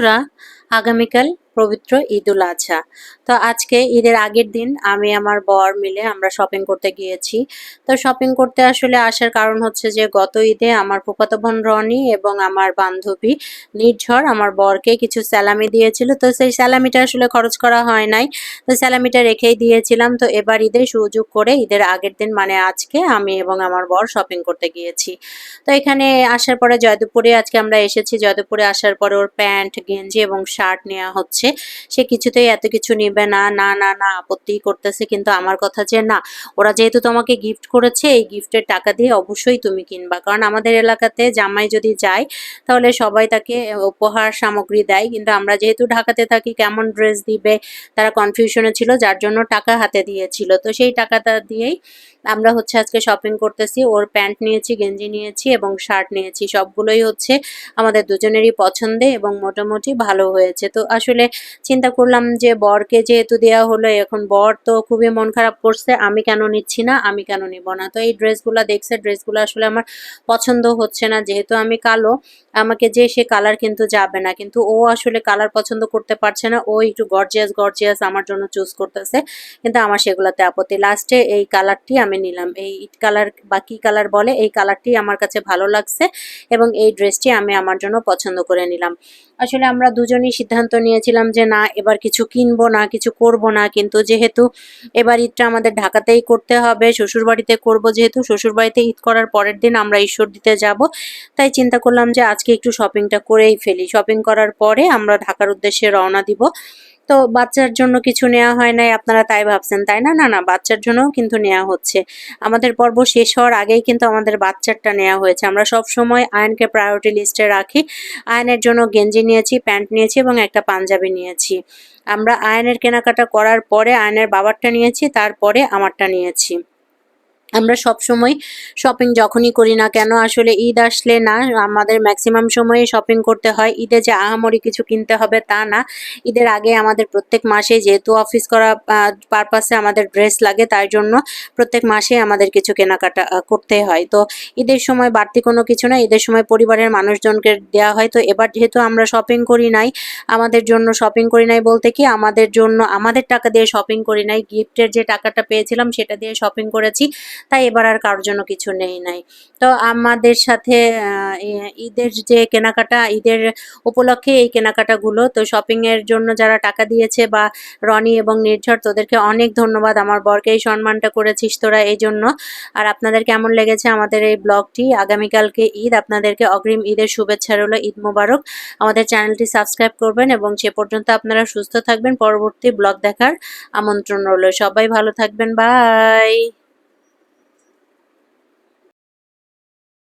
বন্ধুরা আগামীকাল পবিত্র ঈদ উল আজহা। তো আজকে ঈদের আগের দিন আমি আমার বর মিলে আমরা শপিং করতে গিয়েছি। তো শপিং করতে আসলে আসার কারণ হচ্ছে যে, গত ঈদে আমার ফুফাতো বোন রনি এবং আমার বান্ধবী নির্ঝর আমার বরকে কিছু স্যালামি দিয়েছিল। তো সেই স্যালামিটা আসলে খরচ করা হয় নাই। তো স্যালামিটা রেখেই দিয়েছিলাম। তো এবার ঈদে সুযোগ করে ঈদের আগের দিন মানে আজকে আমি এবং আমার বর শপিং করতে গিয়েছি। তো এখানে আসার পরে জয়দেবপুরে আজকে আমরা এসেছি। জয়দেবপুরে আসার পরে ওর প্যান্ট, গেঞ্জি এবং শার্ট নেওয়া হচ্ছে। সে কিছুতেই এত কিছু নেবে না না না না আপত্তি করতেছে। কিন্তু আমার কথা যে না, ওরা যেহেতু তোমাকে গিফট করেছে, এই গিফটের টাকা দিয়ে অবশ্যই তুমি কিনবা। কারণ আমাদের এলাকাতে জামাই যদি যায়, তাহলে সবাই তাকে উপহার সামগ্রী দেয়। কিন্তু আমরা যেহেতু ঢাকাতে থাকি, কেমন ড্রেস দিবে? তারা কনফিউশনে ছিল, যার জন্য টাকা হাতে দিয়েছিল। তো সেই টাকাটা দিয়েই আমরা হচ্ছে আজকে শপিং করতেছি। ওর প্যান্ট নিয়েছি, গেঞ্জি নিয়েছি এবং শার্ট নিয়েছি। সবগুলোই হচ্ছে আমাদের দুজনেরই পছন্দে এবং মোটামুটি ভালো হয়েছে। তো আসলে চিন্তা করলাম যে বরকে যেহেতু দেওয়া হলো, এখন বর তো খুবই মন খারাপ করছে, আমি কেন নিচ্ছি না, আমি কেন নিব না? তো এই ড্রেসগুলো দেখছে, ড্রেসগুলো আসলে আমার পছন্দ হচ্ছে না, যেহেতু আমি কালো, আমাকে যে সে কালার কিন্তু যাবে না, কিন্তু ও আসলে কালার পছন্দ করতে পারছে না, ও একটু গর্জিয়াস গর্জিয়াস আমার জন্য চুজ করতেছে, কিন্তু আমার সেগুলোতে আপত্তি। লাস্টে এই কালারটি আমি নিলাম, এই ইট কালার বা কি কালার বলে, এই কালারটি আমার কাছে ভালো লাগছে এবং এই ড্রেসটি আমি আমার জন্য পছন্দ করে নিলাম। আসলে আমরা দুজনই সিদ্ধান্ত নিয়েছিলাম যে না, এবার কিছু কিনবো না, কিছু করব না, কিন্তু যেহেতু এবার ঈদটা আমাদের ঢাকাতেই করতে হবে, শ্বশুরবাড়িতে করব যেহেতু, শ্বশুরবাড়িতে ঈদ করার পরের দিন আমরা ঈশ্বর দিতে যাব। তাই চিন্তা করলাম যে আজকে একটু শপিংটা করেই ফেলি। শপিং করার পরে আমরা ঢাকার উদ্দেশ্যে রওনা দিব। তো বাচ্চার জন্য কিছু নেওয়া হয় নাই, আপনারা তাই ভাবছেন, তাই না? না না, বাচ্চার জন্যও কিন্তু নেওয়া হচ্ছে। আমাদের পর্ব শেষ হওয়ার আগেই কিন্তু আমাদের বাচ্চারটা নেওয়া হয়েছে। আমরা সব সময় আয়নকে প্রায়োরিটি লিস্টে রাখি। আয়নের জন্য গেঞ্জি নিয়েছি, প্যান্ট নিয়েছি এবং একটা পাঞ্জাবি নিয়েছি। আমরা আয়নের কেনাকাটা করার পরে আয়নের বাবারটা নিয়েছি, তারপরে আমারটা নিয়েছি। আমরা সব সময় শপিং যখনই করি না কেন, আসলে ঈদ আসলে না, আমাদের ম্যাক্সিমাম সময়ে শপিং করতে হয়। ঈদে যে আহামরি কিছু কিনতে হবে তা না। ঈদের আগে আমাদের প্রত্যেক মাসে যেহেতু অফিস করা পারপাসে আমাদের ড্রেস লাগে তার জন্য প্রত্যেক মাসে আমাদের কিছু কেনাকাটা করতে হয়। তো ঈদের সময় বাড়তি কোনো কিছু না, ঈদের সময় পরিবারের মানুষজনকে দেওয়া হয়। তো এবার যেহেতু আমরা শপিং করি নাই, আমাদের জন্য শপিং করি নাই বলতে কি, আমাদের জন্য, আমাদের টাকা দিয়ে শপিং করি নাই। গিফটের যে টাকাটা পেয়েছিলাম, সেটা দিয়ে শপিং করেছি। তাই এবার আর কারোর জন্য কিছু নেই নাই। তো আমাদের সাথে ঈদের যে কেনাকাটা, ঈদের উপলক্ষে এই কেনাকাটাগুলো, তো শপিংয়ের জন্য যারা টাকা দিয়েছে বা রনি এবং নির্ঝর, তোদেরকে অনেক ধন্যবাদ। আমার বরকে এই সম্মানটা করেছিস তোরা এই জন্য। আর আপনাদের কেমন লেগেছে আমাদের এই ব্লগটি? আগামীকালকে ঈদ। আপনাদেরকে অগ্রিম ঈদের শুভেচ্ছা রইল। ঈদ মোবারক। আমাদের চ্যানেলটি সাবস্ক্রাইব করবেন এবং সে পর্যন্ত আপনারা সুস্থ থাকবেন। পরবর্তী ব্লগ দেখার আমন্ত্রণ রইল। সবাই ভালো থাকবেন। বাই!